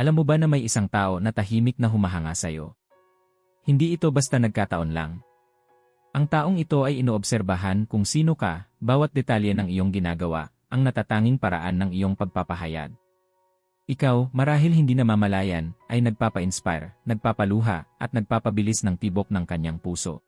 Alam mo ba na may isang tao na tahimik na humahanga sa'yo? Hindi ito basta nagkataon lang. Ang taong ito ay inoobserbahan kung sino ka, bawat detalye ng iyong ginagawa, ang natatanging paraan ng iyong pagpapahayag. Ikaw, marahil hindi namamalayan, ay nagpapa-inspire, nagpapaluha, at nagpapabilis ng tibok ng kanyang puso.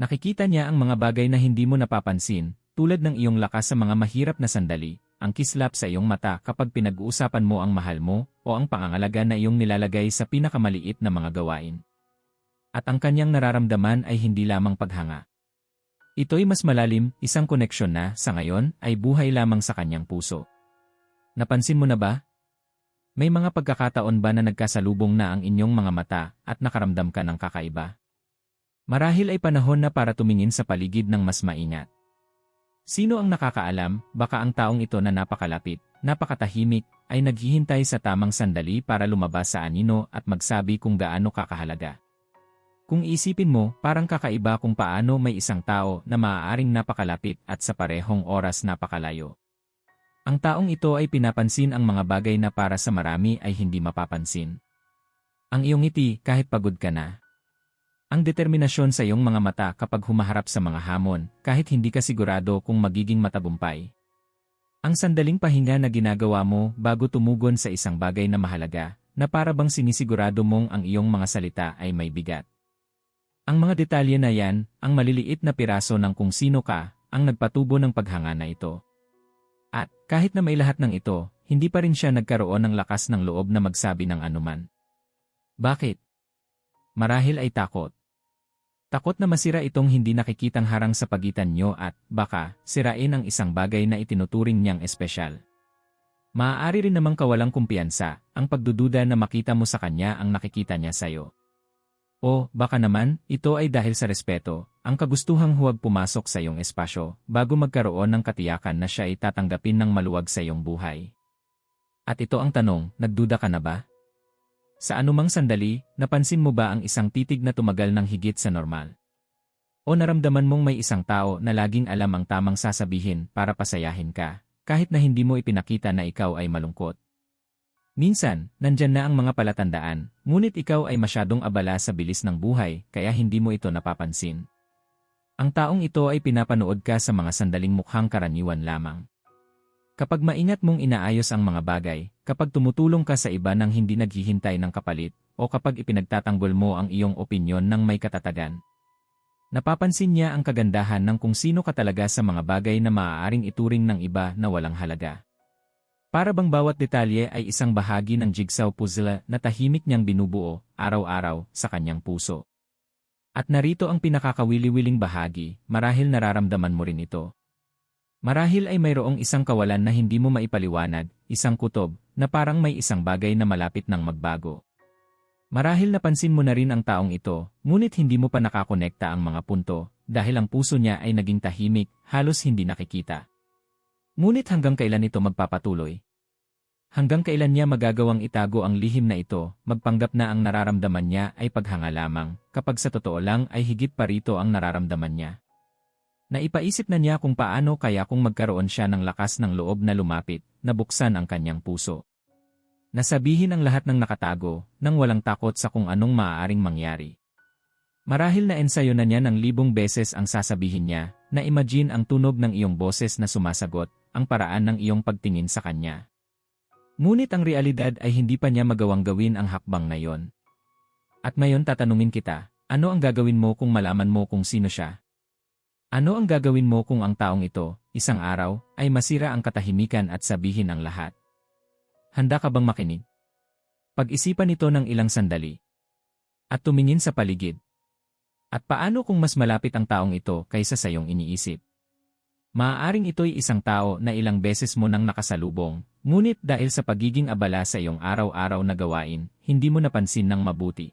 Nakikita niya ang mga bagay na hindi mo napapansin, tulad ng iyong lakas sa mga mahirap na sandali, ang kislap sa iyong mata kapag pinag-uusapan mo ang mahal mo, o ang pangangalaga na iyong nilalagay sa pinakamaliit na mga gawain. At ang kanyang nararamdaman ay hindi lamang paghanga. Ito'y mas malalim, isang koneksyon na, sa ngayon, ay buhay lamang sa kanyang puso. Napansin mo na ba? May mga pagkakataon ba na nagkasalubong na ang inyong mga mata at nakaramdam ka ng kakaiba? Marahil ay panahon na para tumingin sa paligid ng mas maingat. Sino ang nakakaalam, baka ang taong ito na napakalapit, napakatahimik, ay naghihintay sa tamang sandali para lumabas sa anino at magsabi kung gaano kakahalaga. Kung isipin mo, parang kakaiba kung paano may isang tao na maaaring napakalapit at sa parehong oras napakalayo. Ang taong ito ay pinapansin ang mga bagay na para sa marami ay hindi mapapansin. Ang iyong ngiti kahit pagod ka na. Ang determinasyon sa iyong mga mata kapag humaharap sa mga hamon, kahit hindi ka sigurado kung magiging matabumpay. Ang sandaling pahinga na ginagawa mo bago tumugon sa isang bagay na mahalaga, na para bang sinisigurado mong ang iyong mga salita ay may bigat. Ang mga detalye na yan, ang maliliit na piraso ng kung sino ka, ang nagpatubo ng paghanga na ito. At, kahit na may lahat ng ito, hindi pa rin siya nagkaroon ng lakas ng loob na magsabi ng anuman. Bakit? Marahil ay takot. Takot na masira itong hindi nakikitang harang sa pagitan nyo at, baka, sirain ang isang bagay na itinuturing niyang espesyal. Maaari rin namang kawalang kumpiyansa, ang pagdududa na makita mo sa kanya ang nakikita niya sa'yo. O, baka naman, ito ay dahil sa respeto, ang kagustuhang huwag pumasok sa iyong espasyo, bago magkaroon ng katiyakan na siya ay tatanggapin ng maluwag sa iyong buhay. At ito ang tanong, nagduda ka na ba? Sa anumang sandali, napansin mo ba ang isang titig na tumagal ng higit sa normal? O naramdaman mong may isang tao na laging alam ang tamang sasabihin para pasayahin ka, kahit na hindi mo ipinakita na ikaw ay malungkot? Minsan, nandyan na ang mga palatandaan, ngunit ikaw ay masyadong abala sa bilis ng buhay, kaya hindi mo ito napapansin. Ang taong ito ay pinapanood ka sa mga sandaling mukhang karaniwan lamang. Kapag maingat mong inaayos ang mga bagay, kapag tumutulong ka sa iba nang hindi naghihintay ng kapalit, o kapag ipinagtatanggol mo ang iyong opinyon ng may katatagan. Napapansin niya ang kagandahan ng kung sino ka talaga sa mga bagay na maaaring ituring ng iba na walang halaga. Para bang bawat detalye ay isang bahagi ng jigsaw puzzle na tahimik niyang binubuo, araw-araw, sa kanyang puso. At narito ang pinakakawili-wiling bahagi, marahil nararamdaman mo rin ito. Marahil ay mayroong isang kawalan na hindi mo maipaliwanag, isang kutob, na parang may isang bagay na malapit ng magbago. Marahil napansin mo na rin ang taong ito, ngunit hindi mo pa nakakonekta ang mga punto, dahil ang puso niya ay naging tahimik, halos hindi nakikita. Ngunit hanggang kailan ito magpapatuloy? Hanggang kailan niya magagawang itago ang lihim na ito, magpanggap na ang nararamdaman niya ay paghanga lamang, kapag sa totoo lang ay higit pa rito ang nararamdaman niya. Naipaisip na niya kung paano kaya kung magkaroon siya ng lakas ng loob na lumapit, na buksan ang kanyang puso. Nasabihin ang lahat ng nakatago, nang walang takot sa kung anong maaaring mangyari. Marahil na ensayo na niya ng libong beses ang sasabihin niya, na imagine ang tunog ng iyong boses na sumasagot, ang paraan ng iyong pagtingin sa kanya. Ngunit ang realidad ay hindi pa niya magawang gawin ang hakbang na yon. At ngayon tatanungin kita, ano ang gagawin mo kung malaman mo kung sino siya? Ano ang gagawin mo kung ang taong ito, isang araw, ay masira ang katahimikan at sabihin ang lahat? Handa ka bang makinig? Pag-isipan ito ng ilang sandali. At tumingin sa paligid. At paano kung mas malapit ang taong ito kaysa sa iyong iniisip? Maaaring ito'y isang tao na ilang beses mo nang nakasalubong, ngunit dahil sa pagiging abala sa iyong araw-araw na gawain, hindi mo napansin ng mabuti.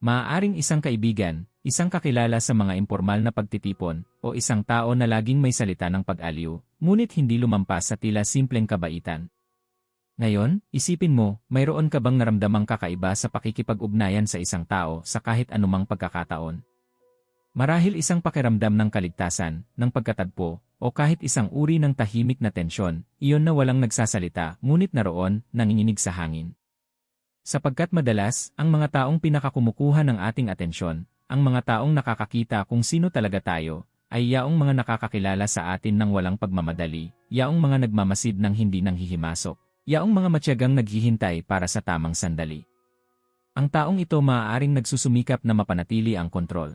Maaaring isang kaibigan, isang kakilala sa mga impormal na pagtitipon, o isang tao na laging may salita ng pag-aliw, ngunit hindi lumampas sa tila simpleng kabaitan. Ngayon, isipin mo, mayroon ka bang naramdamang kakaiba sa pakikipag-ugnayan sa isang tao sa kahit anumang pagkakataon? Marahil isang pakiramdam ng kaligtasan, ng pagkatagpo, o kahit isang uri ng tahimik na tensyon, iyon na walang nagsasalita, ngunit naroon, nanginginig sa hangin. Sapagkat madalas, ang mga taong pinakakumukuha ng ating atensyon, ang mga taong nakakakita kung sino talaga tayo, ay yaong mga nakakakilala sa atin ng walang pagmamadali, yaong mga nagmamasid ng hindi nang hihimasok, yaong mga matyagang naghihintay para sa tamang sandali. Ang taong ito maaaring nagsusumikap na mapanatili ang kontrol.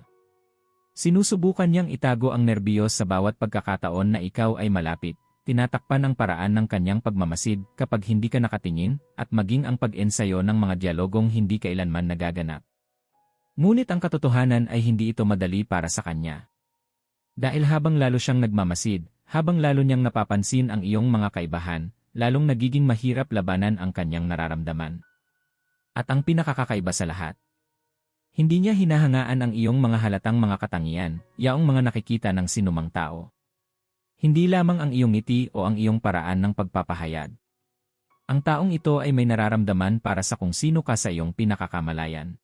Sinusubukan niyang itago ang nerbiyos sa bawat pagkakataon na ikaw ay malapit, tinatakpan ang paraan ng kanyang pagmamasid kapag hindi ka nakatingin at maging ang pag-ensayo ng mga dialogong hindi kailanman nagaganap. Ngunit ang katotohanan ay hindi ito madali para sa kanya. Dahil habang lalo siyang nagmamasid, habang lalo niyang napapansin ang iyong mga kaibahan, lalong nagiging mahirap labanan ang kanyang nararamdaman. At ang pinakakakaiba sa lahat, hindi niya hinahangaan ang iyong mga halatang mga katangian, yaong mga nakikita ng sinumang tao. Hindi lamang ang iyong ngiti o ang iyong paraan ng pagpapahayag. Ang taong ito ay may nararamdaman para sa kung sino ka sa iyong pinakakamalayan.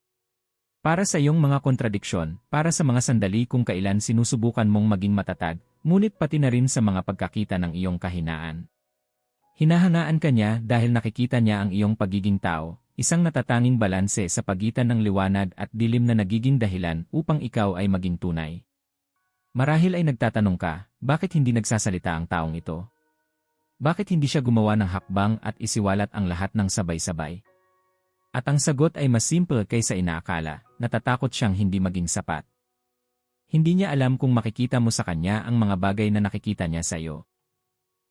Para sa iyong mga kontradiksyon, para sa mga sandali kung kailan sinusubukan mong maging matatag, ngunit pati na rin sa mga pagkakita ng iyong kahinaan. Hinahangaan ka niya dahil nakikita niya ang iyong pagiging tao, isang natatanging balanse sa pagitan ng liwanag at dilim na nagiging dahilan upang ikaw ay maging tunay. Marahil ay nagtatanong ka, bakit hindi nagsasalita ang taong ito? Bakit hindi siya gumawa ng hakbang at isiwalat ang lahat ng sabay-sabay? At ang sagot ay mas simple kaysa inaakala, natatakot siyang hindi maging sapat. Hindi niya alam kung makikita mo sa kanya ang mga bagay na nakikita niya sa iyo.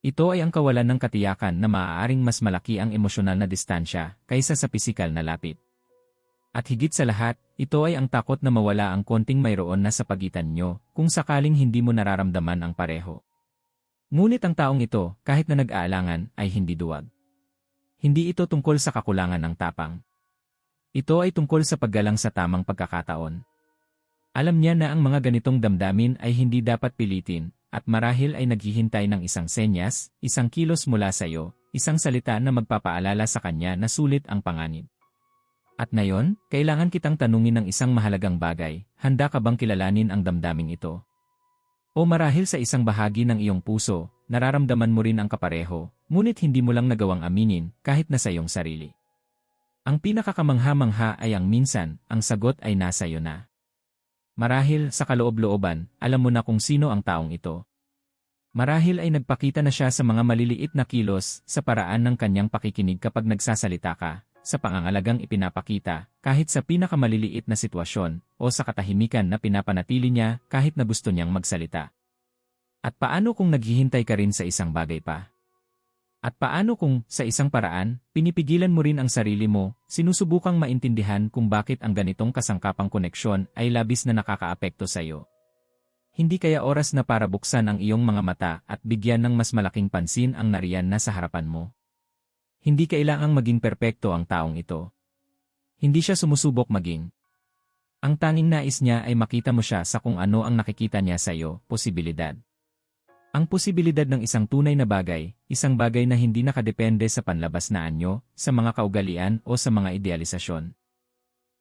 Ito ay ang kawalan ng katiyakan na maaaring mas malaki ang emosyonal na distansya kaysa sa pisikal na lapit. At higit sa lahat, ito ay ang takot na mawala ang konting mayroon na sa pagitan nyo kung sakaling hindi mo nararamdaman ang pareho. Ngunit ang taong ito, kahit na nag-aalangan, ay hindi duwag. Hindi ito tungkol sa kakulangan ng tapang. Ito ay tungkol sa paggalang sa tamang pagkakataon. Alam niya na ang mga ganitong damdamin ay hindi dapat pilitin, at marahil ay naghihintay ng isang senyas, isang kilos mula sa iyo, isang salita na magpapaalala sa kanya na sulit ang panganib. At ngayon, kailangan kitang tanungin ng isang mahalagang bagay, handa ka bang kilalanin ang damdaming ito? O marahil sa isang bahagi ng iyong puso, nararamdaman mo rin ang kapareho, ngunit hindi mo lang nagawang aminin kahit na sa iyong sarili. Ang pinakakamangha-mangha ay ang minsan, ang sagot ay nasa iyo na. Marahil sa kaloob-looban, alam mo na kung sino ang taong ito. Marahil ay nagpakita na siya sa mga maliliit na kilos sa paraan ng kanyang pakikinig kapag nagsasalita ka, sa pangangalagang ipinapakita, kahit sa pinakamaliliit na sitwasyon, o sa katahimikan na pinapanatili niya kahit na gusto niyang magsalita. At paano kung naghihintay ka rin sa isang bagay pa? At paano kung, sa isang paraan, pinipigilan mo rin ang sarili mo, sinusubukang maintindihan kung bakit ang ganitong kasangkapang koneksyon ay labis na nakakaapekto sa iyo. Hindi kaya oras na para buksan ang iyong mga mata at bigyan ng mas malaking pansin ang nariyan na sa harapan mo. Hindi kailangang maging perpekto ang taong ito. Hindi siya sumusubok maging. Ang tanging nais niya ay makita mo siya sa kung ano ang nakikita niya sa iyo, posibilidad. Ang posibilidad ng isang tunay na bagay, isang bagay na hindi nakadepende sa panlabas na anyo, sa mga kaugalian o sa mga idealisasyon.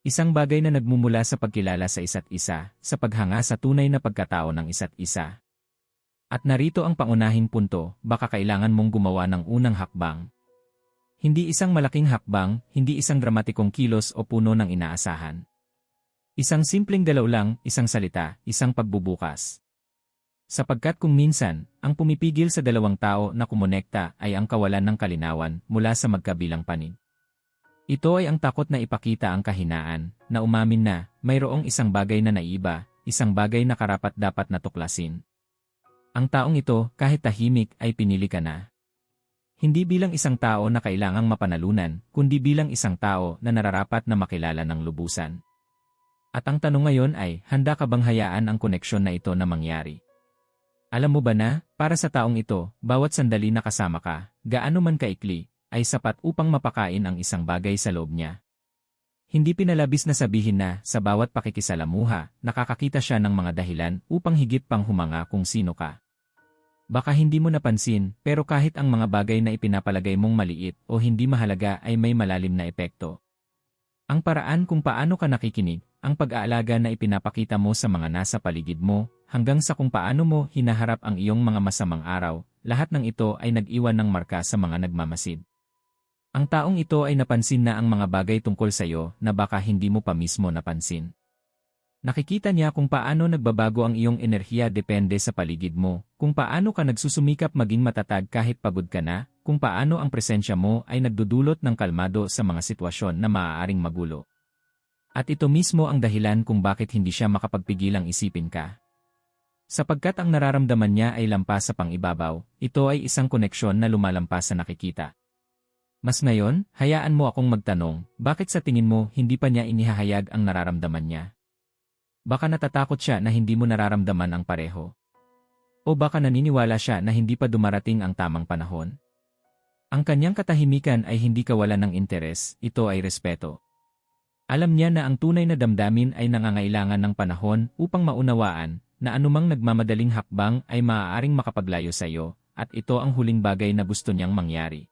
Isang bagay na nagmumula sa pagkilala sa isa't isa, sa paghanga sa tunay na pagkatao ng isa't isa. At narito ang pangunahing punto, baka kailangan mong gumawa ng unang hakbang. Hindi isang malaking hakbang, hindi isang dramatikong kilos o puno ng inaasahan. Isang simpleng dalaw lang, isang salita, isang pagbubukas. Sapagkat kung minsan, ang pumipigil sa dalawang tao na kumonekta ay ang kawalan ng kalinawan mula sa magkabilang panig. Ito ay ang takot na ipakita ang kahinaan, na umamin na, mayroong isang bagay na naiba, isang bagay na karapat dapat natuklasin. Ang taong ito, kahit tahimik, ay pinili ka na. Hindi bilang isang tao na kailangang mapanalunan, kundi bilang isang tao na nararapat na makilala ng lubusan. At ang tanong ngayon ay, handa ka bang hayaan ang koneksyon na ito na mangyari? Alam mo ba na, para sa taong ito, bawat sandali na kasama ka, gaano man kaikli, ay sapat upang mapakain ang isang bagay sa loob niya. Hindi pinalabis na sabihin na, sa bawat pakikisalamuha, nakakakita siya ng mga dahilan upang higit pang humanga kung sino ka. Baka hindi mo napansin, pero kahit ang mga bagay na ipinapalagay mong maliit o hindi mahalaga ay may malalim na epekto. Ang paraan kung paano ka nakikinig, ang pag-aalaga na ipinapakita mo sa mga nasa paligid mo, hanggang sa kung paano mo hinaharap ang iyong mga masamang araw, lahat ng ito ay nag-iwan ng marka sa mga nagmamasid. Ang taong ito ay napansin na ang mga bagay tungkol sa iyo na baka hindi mo pa mismo napansin. Nakikita niya kung paano nagbabago ang iyong enerhiya depende sa paligid mo, kung paano ka nagsusumikap maging matatag kahit pagod ka na, kung paano ang presensya mo ay nagdudulot ng kalmado sa mga sitwasyon na maaaring magulo. At ito mismo ang dahilan kung bakit hindi siya makapagpigilang isipin ka. Sapagkat ang nararamdaman niya ay lampas sa pangibabaw, ito ay isang koneksyon na lumalampas sa nakikita. Mas ngayon, hayaan mo akong magtanong, bakit sa tingin mo hindi pa niya inihahayag ang nararamdaman niya? Baka natatakot siya na hindi mo nararamdaman ang pareho. O baka naniniwala siya na hindi pa dumarating ang tamang panahon. Ang kanyang katahimikan ay hindi kawalan ng interes, ito ay respeto. Alam niya na ang tunay na damdamin ay nangangailangan ng panahon upang maunawaan na anumang nagmamadaling hakbang ay maaaring makapaglayo sa iyo, at ito ang huling bagay na gusto niyang mangyari.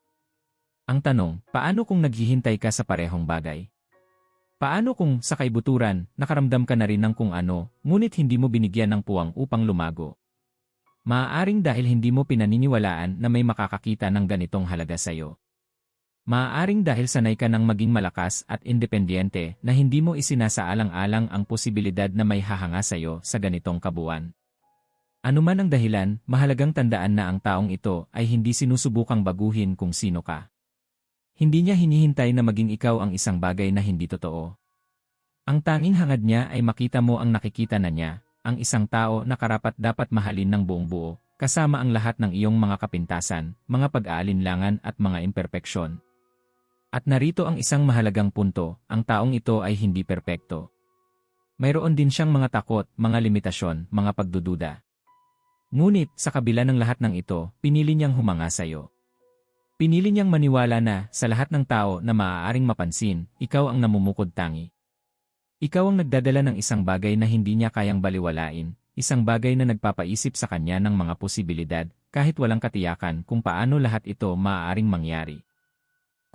Ang tanong, paano kung naghihintay ka sa parehong bagay? Paano kung, sa kaibuturan, nakaramdam ka na rin ng kung ano, ngunit hindi mo binigyan ng puwang upang lumago? Maaaring dahil hindi mo pinaniniwalaan na may makakakita ng ganitong halaga sa iyo. Maaaring dahil sanay ka ng maging malakas at independyente na hindi mo isinasaalang-alang ang posibilidad na may hahanga sa iyo sa ganitong kabuuan. Ano man ang dahilan, mahalagang tandaan na ang taong ito ay hindi sinusubukang baguhin kung sino ka. Hindi niya hinihintay na maging ikaw ang isang bagay na hindi totoo. Ang tanging hangad niya ay makita mo ang nakikita na niya, ang isang tao na karapat dapat mahalin ng buong buo, kasama ang lahat ng iyong mga kapintasan, mga pag-aalinlangan at mga imperpeksyon. At narito ang isang mahalagang punto, ang taong ito ay hindi perpekto. Mayroon din siyang mga takot, mga limitasyon, mga pagdududa. Ngunit, sa kabila ng lahat ng ito, pinili niyang humanga sa iyo. Pinili niyang maniwala na, sa lahat ng tao na maaaring mapansin, ikaw ang namumukod tangi. Ikaw ang nagdadala ng isang bagay na hindi niya kayang baliwalain, isang bagay na nagpapaisip sa kanya ng mga posibilidad, kahit walang katiyakan kung paano lahat ito maaaring mangyari.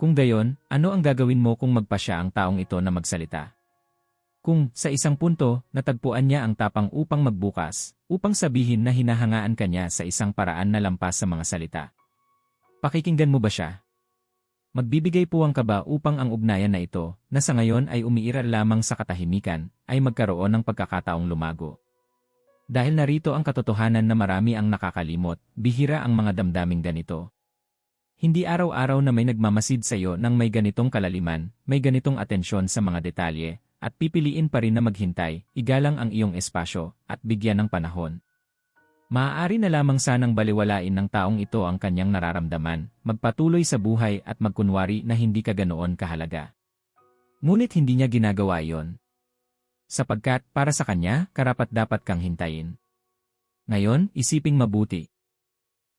Kung gayon, ano ang gagawin mo kung magpa siya ang taong ito na magsalita? Kung, sa isang punto, natagpuan niya ang tapang upang magbukas, upang sabihin na hinahangaan kanya sa isang paraan na lampas sa mga salita. Pakikinggan mo ba siya? Magbibigay puwang ka ba upang ang ugnayan na ito, na sa ngayon ay umiiral lamang sa katahimikan, ay magkaroon ng pagkakataong lumago? Dahil narito ang katotohanan na marami ang nakakalimot, bihira ang mga damdaming ganito. Hindi araw-araw na may nagmamasid sa iyo ng may ganitong kalaliman, may ganitong atensyon sa mga detalye, at pipiliin pa rin na maghintay, igalang ang iyong espasyo, at bigyan ng panahon. Maaari na lamang sanang baliwalain ng taong ito ang kanyang nararamdaman, magpatuloy sa buhay at magkunwari na hindi ka ganoon kahalaga. Ngunit hindi niya ginagawa iyon. Sapagkat, para sa kanya, karapat dapat kang hintayin. Ngayon, isiping mabuti.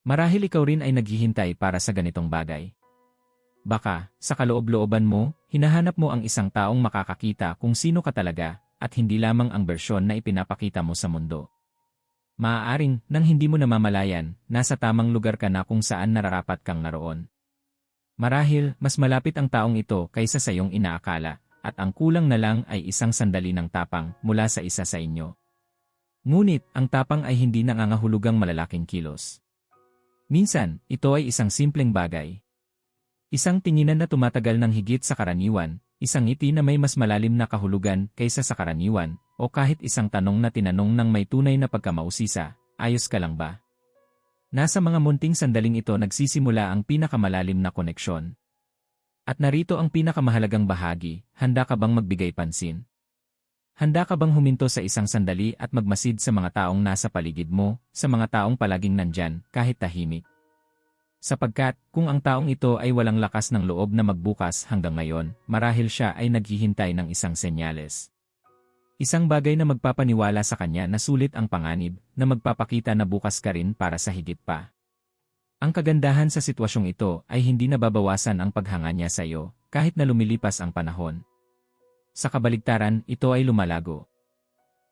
Marahil ikaw rin ay naghihintay para sa ganitong bagay. Baka, sa kaloob-looban mo, hinahanap mo ang isang taong makakakita kung sino ka talaga, at hindi lamang ang bersyon na ipinapakita mo sa mundo. Maaaring, nang hindi mo namamalayan, nasa tamang lugar ka na kung saan nararapat kang naroon. Marahil, mas malapit ang taong ito kaysa sa iyong inaakala, at ang kulang na lang ay isang sandali ng tapang mula sa isa sa inyo. Ngunit, ang tapang ay hindi nangangahulugang malalaking kilos. Minsan, ito ay isang simpleng bagay. Isang tinginan na tumatagal ng higit sa karaniwan, isang ngiti na may mas malalim na kahulugan kaysa sa karaniwan, o kahit isang tanong na tinanong ng may tunay na pagkamausisa, ayos ka lang ba? Nasa mga munting sandaling ito nagsisimula ang pinakamalalim na koneksyon. At narito ang pinakamahalagang bahagi, handa ka bang magbigay pansin? Handa ka bang huminto sa isang sandali at magmasid sa mga taong nasa paligid mo, sa mga taong palaging nandyan, kahit tahimik? Sapagkat, kung ang taong ito ay walang lakas ng loob na magbukas hanggang ngayon, marahil siya ay naghihintay ng isang senyales. Isang bagay na magpapaniwala sa kanya na sulit ang panganib, na magpapakita na bukas ka rin para sa higit pa. Ang kagandahan sa sitwasyong ito ay hindi nababawasan ang paghanga niya sa iyo, kahit na lumilipas ang panahon. Sa kabaligtaran, ito ay lumalago.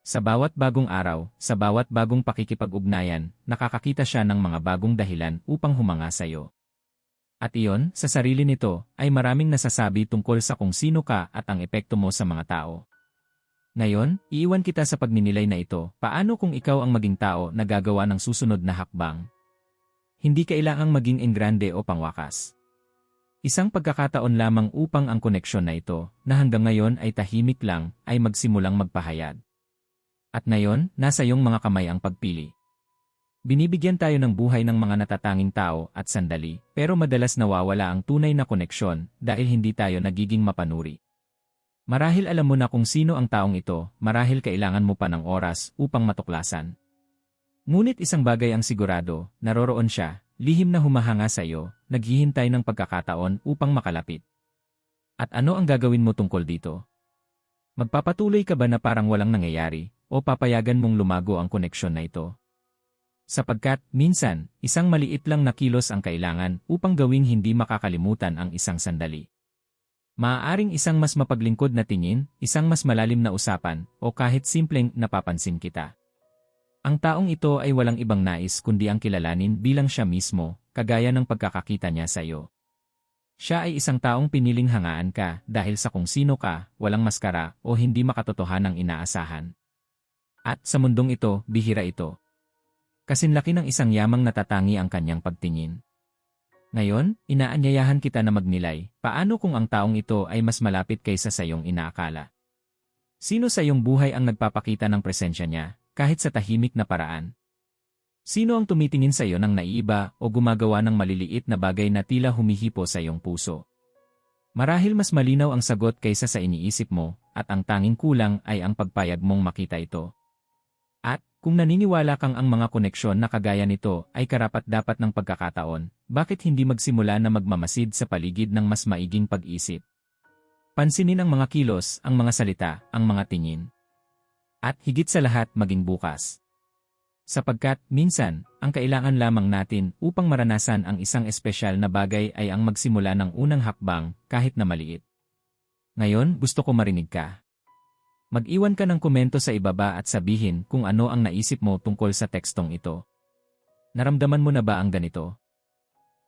Sa bawat bagong araw, sa bawat bagong pakikipag-ugnayan, nakakakita siya ng mga bagong dahilan upang humanga sa iyo. At iyon, sa sarili nito, ay maraming nasasabi tungkol sa kung sino ka at ang epekto mo sa mga tao. Ngayon, iiwan kita sa pagninilay na ito, paano kung ikaw ang maging tao na gagawa ng susunod na hakbang? Hindi kailangang maging engrande o pangwakas. Isang pagkakataon lamang upang ang koneksyon na ito, na hanggang ngayon ay tahimik lang, ay magsimulang magpahayag. At ngayon, nasa iyong mga kamay ang pagpili. Binibigyan tayo ng buhay ng mga natatanging tao at sandali, pero madalas nawawala ang tunay na koneksyon dahil hindi tayo nagiging mapanuri. Marahil alam mo na kung sino ang taong ito, marahil kailangan mo pa ng oras upang matuklasan. Ngunit isang bagay ang sigurado, naroroon siya, lihim na humahanga sa iyo, naghihintay ng pagkakataon upang makalapit. At ano ang gagawin mo tungkol dito? Magpapatuloy ka ba na parang walang nangyayari, o papayagan mong lumago ang koneksyon na ito? Sapagkat, minsan, isang maliit lang na kilos ang kailangan upang gawing hindi makakalimutan ang isang sandali. Maaaring isang mas mapaglingkod na tingin, isang mas malalim na usapan, o kahit simpleng napapansin kita. Ang taong ito ay walang ibang nais kundi ang kilalanin bilang siya mismo, kagaya ng pagkakakita niya sa iyo. Siya ay isang taong piniling hangaan ka dahil sa kung sino ka, walang maskara o hindi makatotohanang inaasahan. At sa mundong ito, bihira ito. Kasinlaki ng isang yamang natatangi ang kanyang pagtingin. Ngayon, inaanyayahan kita na magnilay, paano kung ang taong ito ay mas malapit kaysa sa iyong inaakala? Sino sa iyong buhay ang nagpapakita ng presensya niya, kahit sa tahimik na paraan? Sino ang tumitingin sa iyo ng naiiba o gumagawa ng maliliit na bagay na tila humihipo sa iyong puso? Marahil mas malinaw ang sagot kaysa sa iniisip mo, at ang tanging kulang ay ang pagpayag mong makita ito. At, kung naniniwala kang ang mga koneksyon na kagaya nito ay karapat-dapat ng pagkakataon, bakit hindi magsimula na magmamasid sa paligid ng mas maiging pag-isip? Pansinin ang mga kilos, ang mga salita, ang mga tingin. At higit sa lahat maging bukas. Sapagkat, minsan, ang kailangan lamang natin upang maranasan ang isang espesyal na bagay ay ang magsimula ng unang hakbang, kahit na maliit. Ngayon, gusto ko marinig ka. Mag-iwan ka ng komento sa ibaba at sabihin kung ano ang naisip mo tungkol sa tekstong ito. Naramdaman mo na ba ang ganito?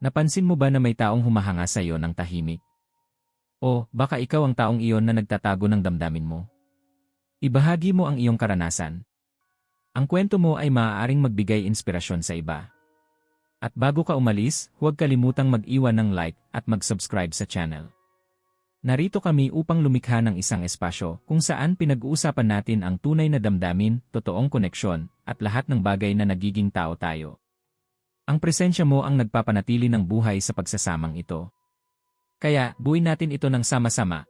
Napansin mo ba na may taong humahanga sa iyo ng tahimik? O baka ikaw ang taong iyon na nagtatago ng damdamin mo? Ibahagi mo ang iyong karanasan. Ang kwento mo ay maaaring magbigay inspirasyon sa iba. At bago ka umalis, huwag kalimutang mag-iwan ng like at mag-subscribe sa channel. Narito kami upang lumikha ng isang espasyo kung saan pinag-uusapan natin ang tunay na damdamin, totoong koneksyon, at lahat ng bagay na nagiging tao tayo. Ang presensya mo ang nagpapanatili ng buhay sa pagsasamang ito. Kaya, buuin natin ito ng sama-sama.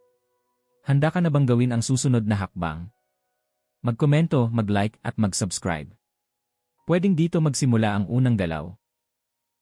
Handa ka na bang gawin ang susunod na hakbang? Magkomento, mag-like at mag-subscribe. Pwedeng dito magsimula ang unang galaw.